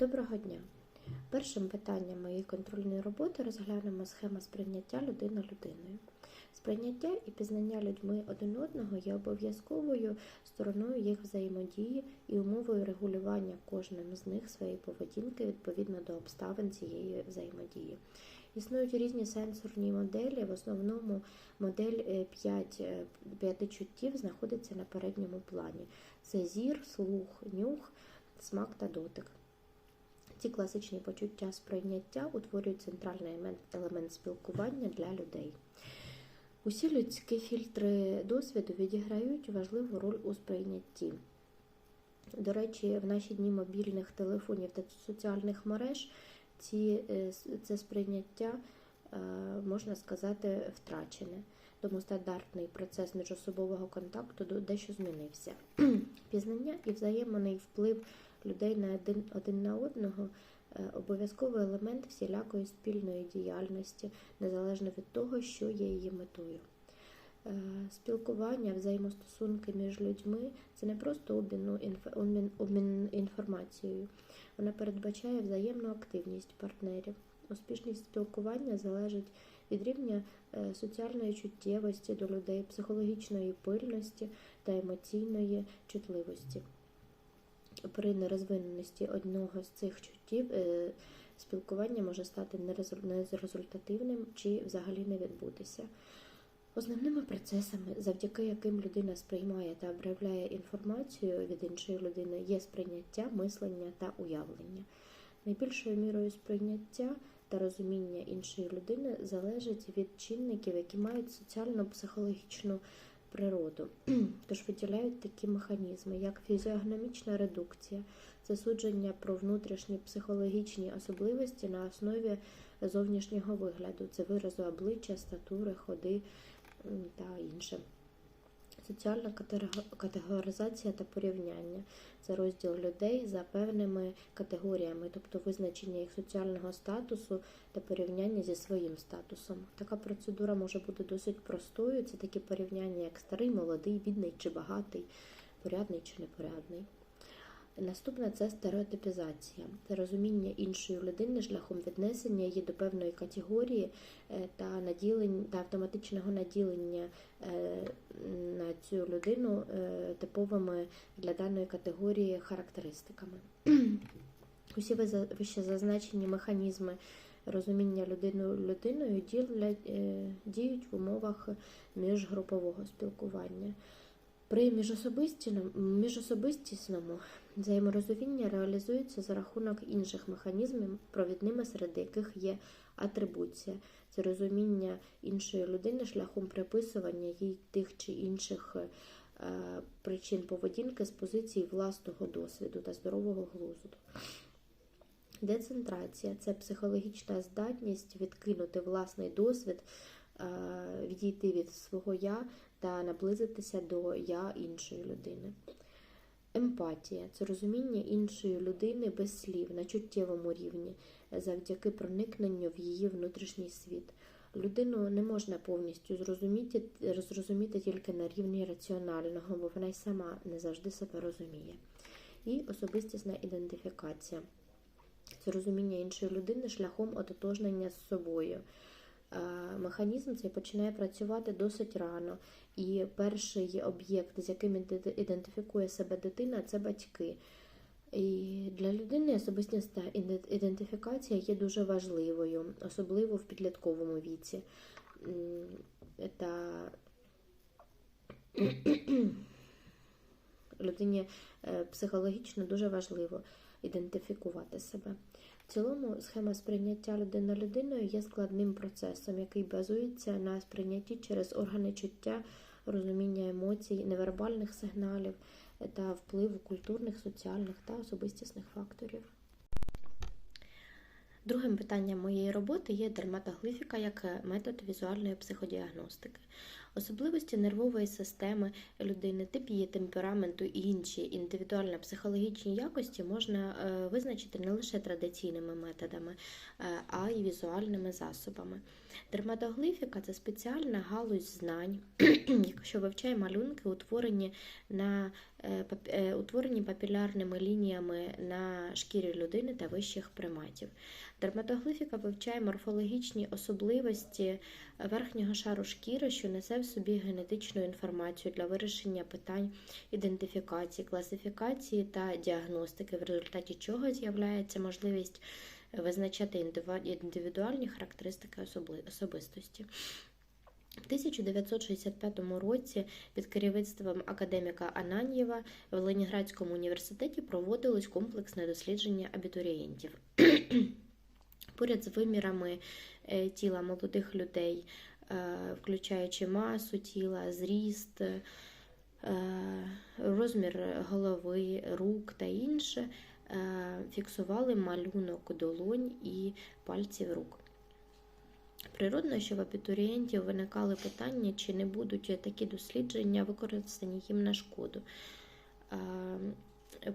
Доброго дня! Першим питанням моєї контрольної роботи розглянемо схема сприйняття людина людиною. Сприйняття і пізнання людьми один одного є обов'язковою стороною їх взаємодії і умовою регулювання кожним з них своєї поведінки відповідно до обставин цієї взаємодії. Існують різні сенсорні моделі. В основному модель 5 п'яти чуттів знаходиться на передньому плані: це зір, слух, нюх, смак та дотик. Ці класичні почуття сприйняття утворюють центральний елемент, спілкування для людей. Усі людські фільтри досвіду відіграють важливу роль у сприйнятті. До речі, в наші дні мобільних телефонів та соціальних мереж ці, е, це сприйняття, е, можна сказати, втрачене. Тому стандартний процес міжособового контакту дещо змінився. Пізнання і взаємний вплив людей на один, один на одного е, обов'язковий елемент всілякої спільної діяльності, незалежно від того, що є її метою. Е, Спілкування, взаємостосунки між людьми це не просто обмін, обмін, обмін інформацією, вона передбачає взаємну активність партнерів. Успішність спілкування залежить від рівня е, соціальної чуттєвості до людей, психологічної пильності та емоційної чутливості при нерозвиненості одного з цих чуттів е, спілкування може стати нерезультативним чи взагалі не відбутися. Основними процесами, завдяки яким людина сприймає та об'являє інформацію від іншої людини, є сприйняття, мислення та уявлення. Найбільшою мірою сприйняття та розуміння іншої людини залежить від чинників, які мають соціально-психологічну природу. Тож виділяють такі механізми, як фізіогномічна редукція, це судження про внутрішні психологічні особливості на основі зовнішнього вигляду, це виразу обличчя, статури, ходи та інше. Соціальна категоризація та порівняння це розділ людей за певними категоріями, тобто визначення їх соціального статусу та порівняння зі своїм статусом. Така процедура може бути досить простою. Це такі порівняння, як старий, молодий, бідний чи багатий, порядний чи непорядний. Наступне це стереотипізація, це розуміння іншої людини шляхом віднесення її до певної категорії та наділення та автоматичного наділення на цю людину типовими для даної категорії характеристиками. Усі вище зазначені механізми розуміння людиною людиною діють в умовах міжгрупового спілкування. При міжособистісному взаєморозуміння реалізується за рахунок інших механізмів, провідними серед яких є атрибуція, це розуміння іншої людини шляхом приписування їй тих чи інших причин поведінки з позиції власного досвіду та здорового глузду. Децентрація це психологічна здатність відкинути власний досвід, відійти від свого я та наблизитися до я іншої людини. Емпатія це розуміння іншої людини без слів на чуттєвому рівні, завдяки проникненню в її внутрішній світ. Людину не можна повністю зрозуміти, зрозуміти тільки на рівні раціонального, бо вона й сама не завжди себе розуміє. І особистісна ідентифікація це розуміння іншої людини шляхом ототожнення з собою. Механізм цей починає працювати досить рано, і перший об'єкт, з яким ідентифікує себе дитина, це батьки. І для людини особистісна ідентифікація є дуже важливою, особливо в підлітковому віці. Та людині психологічно дуже важливо ідентифікувати себе. В цілому схема сприйняття людина людиною є складним процесом, який базується на сприйнятті через органи чуття, розуміння емоцій, невербальних сигналів та впливу культурних, соціальних та особистісних факторів. Другим питанням моєї роботи є дерматоглифіка як метод візуальної психодіагностики. Особливості нервової системи людини, тип її темпераменту і інші індивідуально-психологічні якості можна е, визначити не лише традиційними методами, е, а й візуальними засобами. Дерматоглифіка це спеціальна галузь знань, що вивчає малюнки, утворені, на, утворені папілярними лініями на шкірі людини та вищих приматів. Дерматоглифіка вивчає морфологічні особливості верхнього шару шкіри, що несе в собі генетичну інформацію для вирішення питань ідентифікації, класифікації та діагностики, в результаті чого з'являється можливість визначати індивідуальні характеристики особистості. В 1965 році під керівництвом академіка Ананьєва в Ленінградському університеті проводилось комплексне дослідження абітурієнтів. Поряд з вимірами е, тіла молодих людей, е, включаючи масу тіла, зріст, е, розмір голови, рук та інше, фіксували малюнок долонь і пальців рук. Природно, що в абітурієнтів виникали питання, чи не будуть такі дослідження використані їм на шкоду.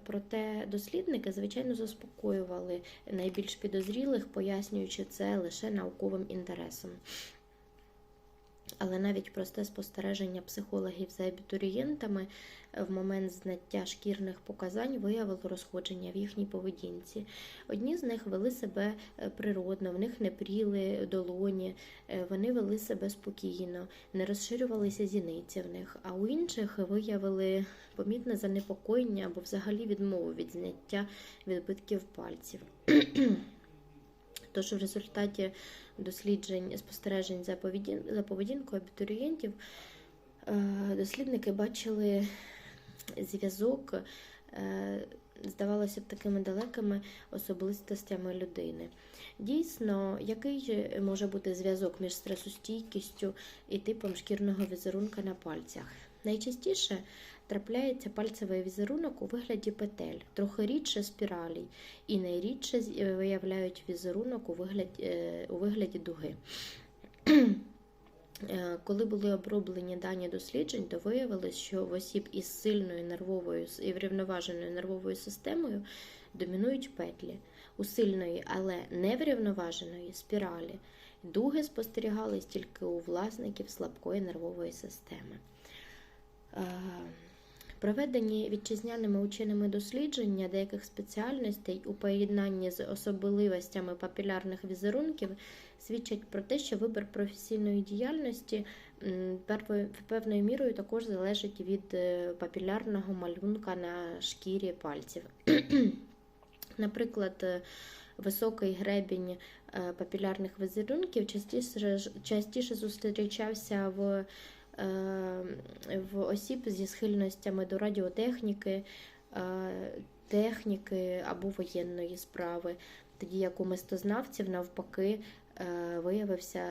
Проте дослідники, звичайно, заспокоювали найбільш підозрілих, пояснюючи це лише науковим інтересом. Але навіть просте спостереження психологів за абітурієнтами в момент знаття шкірних показань виявило розходження в їхній поведінці. Одні з них вели себе е, природно, в них не пріли долоні, е, вони вели себе спокійно, не розширювалися зіниці в них, а у інших виявили помітне занепокоєння або взагалі відмову від зняття відбитків пальців. Тож в результаті досліджень спостережень за, поведін... за поведінкою абітурієнтів е, дослідники бачили зв'язок, е, здавалося б, такими далекими особистостями людини. Дійсно, який може бути зв'язок між стресостійкістю і типом шкірного візерунка на пальцях? Найчастіше трапляється пальцевий візерунок у вигляді петель, трохи рідше спіралей, і найрідше е, виявляють візерунок у вигляді, е, у вигляді дуги. Е, Коли були оброблені дані досліджень, то виявилось, що в осіб із сильною нервовою і врівноваженою нервовою системою домінують петлі, у сильної, але неврівноваженої спіралі. Дуги спостерігались тільки у власників слабкої нервової системи. Е, Проведені вітчизняними ученими дослідження деяких спеціальностей у поєднанні з особливостями папілярних візерунків свідчать про те, що вибір професійної діяльності певною мірою також залежить від е, папілярного малюнка на шкірі пальців. Наприклад, е, високий гребінь папілярних візерунків частіше, частіше зустрічався в в осіб зі схильностями до радіотехніки, е, техніки або воєнної справи, тоді як у мистознавців навпаки е, виявився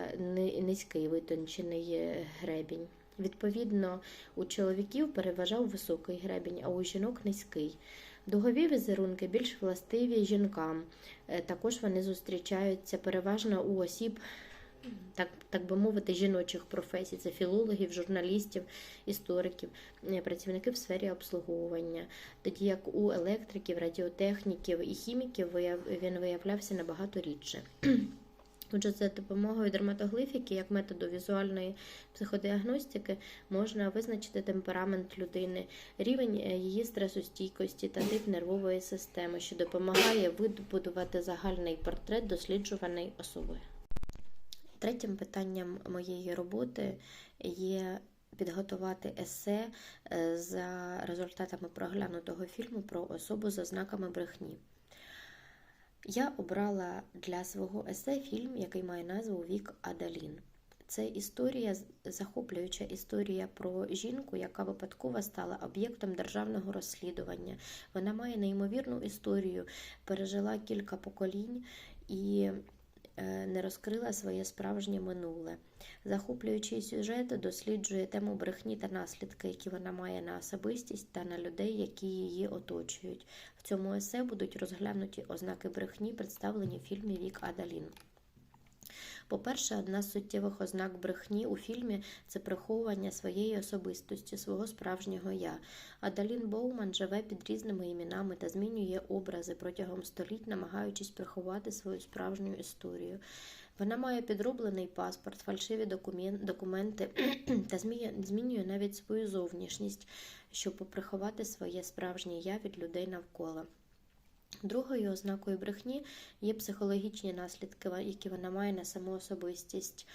низький витончений е, гребінь. Відповідно, у чоловіків переважав високий гребінь, а у жінок низький. Дугові візерунки більш властиві жінкам. Е, Також вони зустрічаються переважно у осіб так, так би мовити, жіночих професій. Це філологів, журналістів, істориків, е, працівники в сфері обслуговування. Тоді як у електриків, радіотехніків і хіміків він виявлявся набагато рідше. Отже, за допомогою дерматоглифіки, як методу візуальної психодіагностики, можна визначити темперамент людини, рівень е, її стресостійкості та тип нервової системи, що допомагає вибудувати загальний портрет досліджуваної особи. Третім питанням моєї роботи є підготувати есе е, за результатами проглянутого фільму про особу з ознаками брехні. Я обрала для свого есе фільм, який має назву Вік Адалін. Це історія, захоплююча історія про жінку, яка випадково стала об'єктом державного розслідування. Вона має неймовірну історію, пережила кілька поколінь і не розкрила своє справжнє минуле. Захоплюючий сюжет досліджує тему брехні та наслідки, які вона має на особистість та на людей, які її оточують. В цьому есе будуть розглянуті ознаки брехні, представлені в фільмі Вік Адалін. По-перше, одна з суттєвих ознак брехні у фільмі це приховування своєї особистості, свого справжнього я. Адалін Боуман живе під різними іменами та змінює образи протягом століть, намагаючись приховати свою справжню історію. Вона має підроблений паспорт, фальшиві документи та змінює навіть свою зовнішність, щоб приховати своє справжнє я від людей навколо. Другою ознакою брехні є психологічні наслідки, які вона має на саму особистість.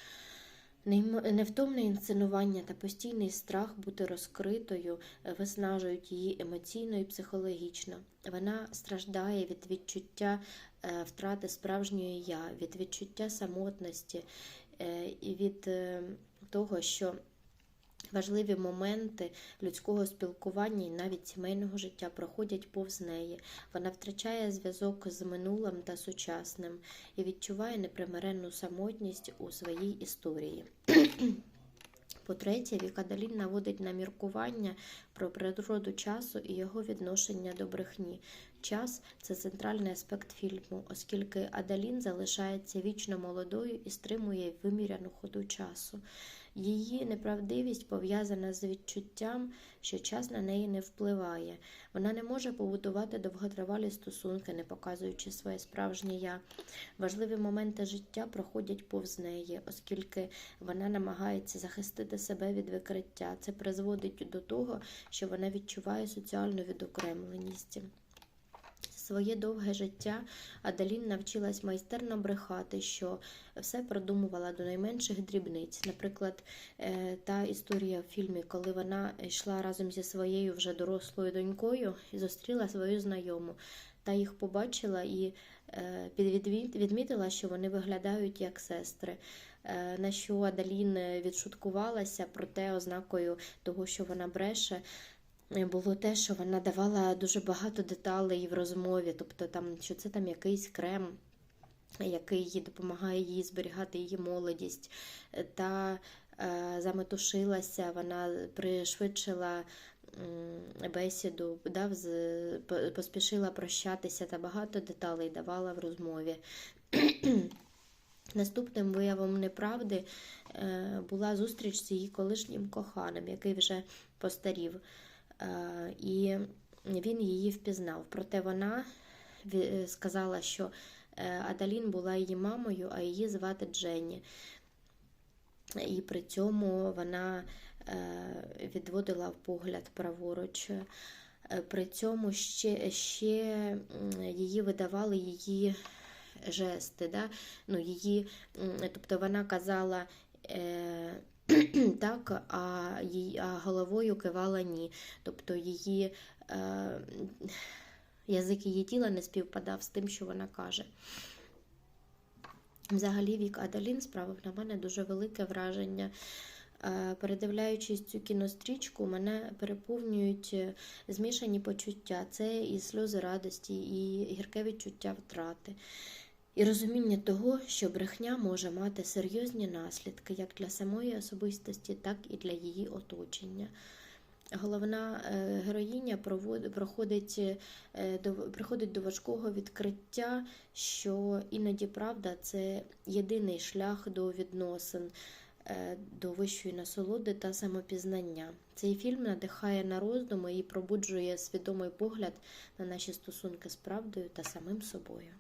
Невтомне інсценування та постійний страх бути розкритою е, виснажують її емоційно і психологічно. Вона страждає від відчуття е, втрати справжньої я, від відчуття самотності е, і від того, що важливі моменти людського спілкування і навіть сімейного життя проходять повз неї. Вона втрачає зв'язок з минулим та сучасним і відчуває непримиренну самотність у своїй історії. По-третє, Вікадалін наводить на міркування про природу часу і його відношення до брехні. Час це центральний аспект фільму, оскільки Адалін залишається вічно молодою і стримує виміряну ходу часу. Її неправдивість пов'язана з відчуттям, що час на неї не впливає. Вона не може побудувати довготривалі стосунки, не показуючи своє справжнє я. Важливі моменти життя проходять повз неї, оскільки вона намагається захистити себе від викриття. Це призводить до того, що вона відчуває соціальну відокремленість. Своє довге життя Адалін навчилась майстерно брехати, що все продумувала до найменших дрібниць. Наприклад, е, та історія в фільмі, коли вона йшла разом зі своєю вже дорослою донькою і зустріла свою знайому. Та їх побачила і е, відмітила, що вони виглядають як сестри. Е, На що Адалін відшуткувалася, проте ознакою того, що вона бреше, було те, що вона давала дуже багато деталей в розмові, тобто там, що це там якийсь крем, який допомагає їй зберігати її молодість. Е, Та е, заметушилася, вона пришвидшила м, бесіду, да, з- поспішила прощатися та багато деталей давала в розмові. Наступним виявом неправди е, була зустріч з її колишнім коханим, який вже постарів. Е, І він її впізнав. Проте вона сказала, що е, Адалін була її мамою, а її звати Дженні. І при цьому вона е, відводила погляд праворуч. Е, При цьому ще, ще її видавали її жести. Да? Ну, її, тобто вона казала е, так, а, їй, а головою кивала ні. Тобто її е, язик її тіла не співпадав з тим, що вона каже. Взагалі, вік Адалін справив на мене дуже велике враження. Е, Передивляючись цю кінострічку, мене переповнюють е, змішані почуття. Це і сльози радості, і гірке відчуття втрати. І розуміння того, що брехня може мати серйозні наслідки як для самої особистості, так і для її оточення. Головна е, героїня проходить, е, приходить до важкого відкриття, що іноді правда це єдиний шлях до відносин, е, до вищої насолоди та самопізнання. Цей фільм надихає на роздуми і пробуджує свідомий погляд на наші стосунки з правдою та самим собою.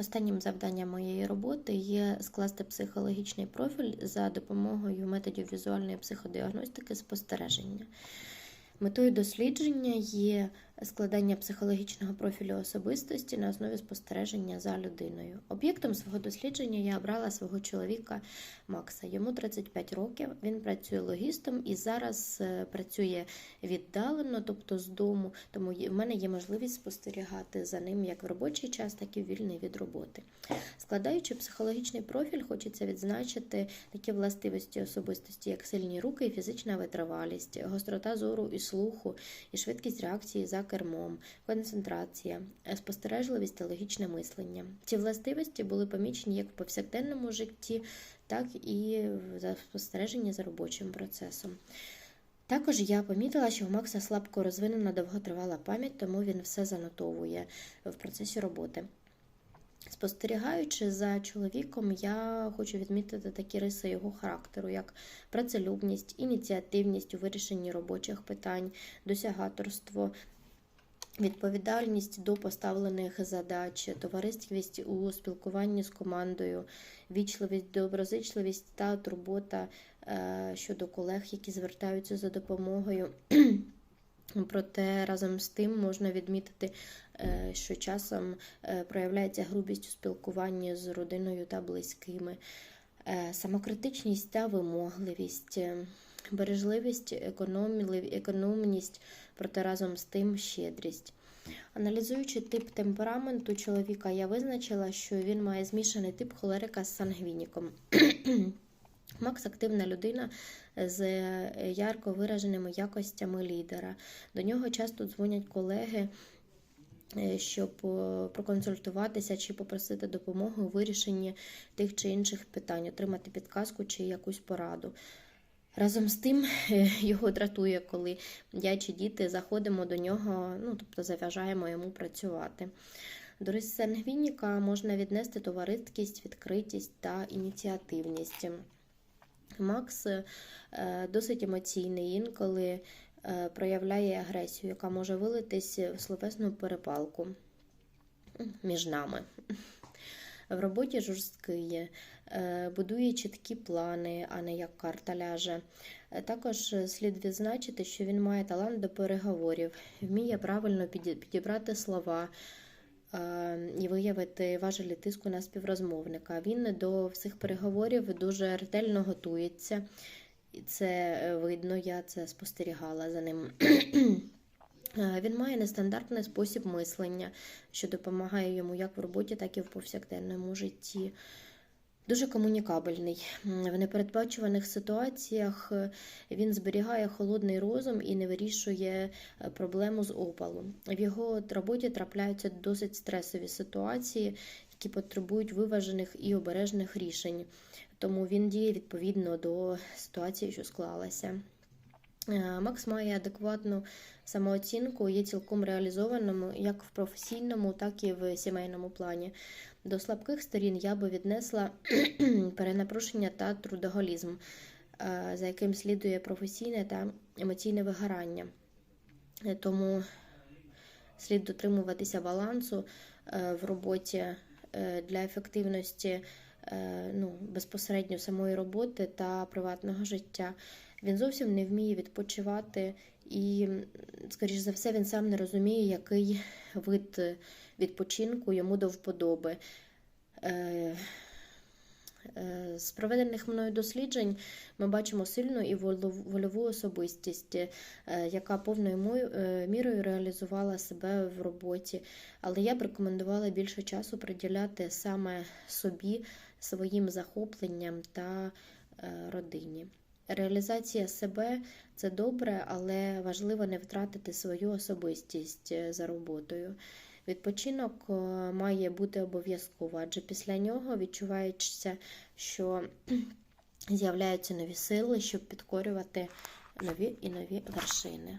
Останнім завданням моєї роботи є скласти психологічний профіль за допомогою методів візуальної психодіагностики спостереження. Метою дослідження є складання психологічного профілю особистості на основі спостереження за людиною. Об'єктом свого дослідження я обрала свого чоловіка Макса. Йому 35 років. Він працює логістом і зараз е, працює віддалено, тобто з дому. Тому в мене є можливість спостерігати за ним як в робочий час, так і вільний від роботи. Складаючи психологічний профіль, хочеться відзначити такі властивості особистості, як сильні руки і фізична витривалість, гострота зору і слуху, і швидкість реакції за кермом, концентрація, е, спостережливість та логічне мислення. Ці властивості були помічені як в повсякденному житті, так і за спостереженні за робочим процесом. Також я помітила, що у Макса слабко розвинена довготривала пам'ять, тому він все занотовує в процесі роботи. Спостерігаючи за чоловіком, я хочу відмітити такі риси його характеру, як працелюбність, ініціативність у вирішенні робочих питань, досягаторство, відповідальність до поставлених задач, товариствість у спілкуванні з командою, вічливість, доброзичливість та турбота е, щодо колег, які звертаються за допомогою. Проте разом з тим можна відмітити, е, що часом е, проявляється грубість у спілкуванні з родиною та близькими, самокритичність та вимогливість, бережливість, економність, проте разом з тим щедрість. Аналізуючи тип темпераменту чоловіка, я визначила, що він має змішаний тип холерика з сангвініком. Макс активна людина з е, ярко вираженими якостями лідера. До нього часто дзвонять колеги, е, щоб е, проконсультуватися чи попросити допомоги у вирішенні тих чи інших питань, отримати підказку чи якусь пораду. Разом з тим е, його дратує, коли я чи діти заходимо до нього, ну тобто заважаємо йому працювати. До рис сангвініка можна віднести товариськість, відкритість та ініціативність. Макс е, досить емоційний, інколи е, проявляє агресію, яка може вилитись в словесну перепалку між нами. В роботі жорсткий, будує чіткі плани, а не як карта ляже. Е, Також слід відзначити, що він має талант до переговорів, вміє правильно підібрати слова е, і виявити важелі тиску на співрозмовника. Він до всіх переговорів дуже ретельно готується. Це е, видно, я це спостерігала за ним. Е, Він має нестандартний спосіб мислення, що допомагає йому як в роботі, так і в повсякденному житті. Дуже комунікабельний. В непередбачуваних ситуаціях е, він зберігає холодний розум і не вирішує е, проблему з опалу. В його роботі трапляються досить стресові ситуації, які потребують виважених і обережних рішень. Тому він діє відповідно до ситуації, що склалася. Е, Макс має адекватну самооцінку, є цілком реалізованим як в професійному, так і в сімейному плані. До слабких сторін я би віднесла перенапрушення та трудоголізм, е, за яким слідує професійне та емоційне вигорання. Е, Тому слід дотримуватися балансу е, в роботі для ефективності ну, безпосередньо самої роботи та приватного життя. Він зовсім не вміє відпочивати, і, скоріш за все, він сам не розуміє, який вид відпочинку йому до вподоби. Е, е, З проведених мною досліджень ми бачимо сильну і вольову особистість, е, яка повною мірою реалізувала себе в роботі. Але я б рекомендувала більше часу приділяти саме собі, своїм захопленням та родині. Реалізація себе це добре, але важливо не втратити свою особистість за роботою. Відпочинок е, має бути обов'язково, адже після нього відчувається, що з'являються нові сили, щоб підкорювати нові і нові вершини.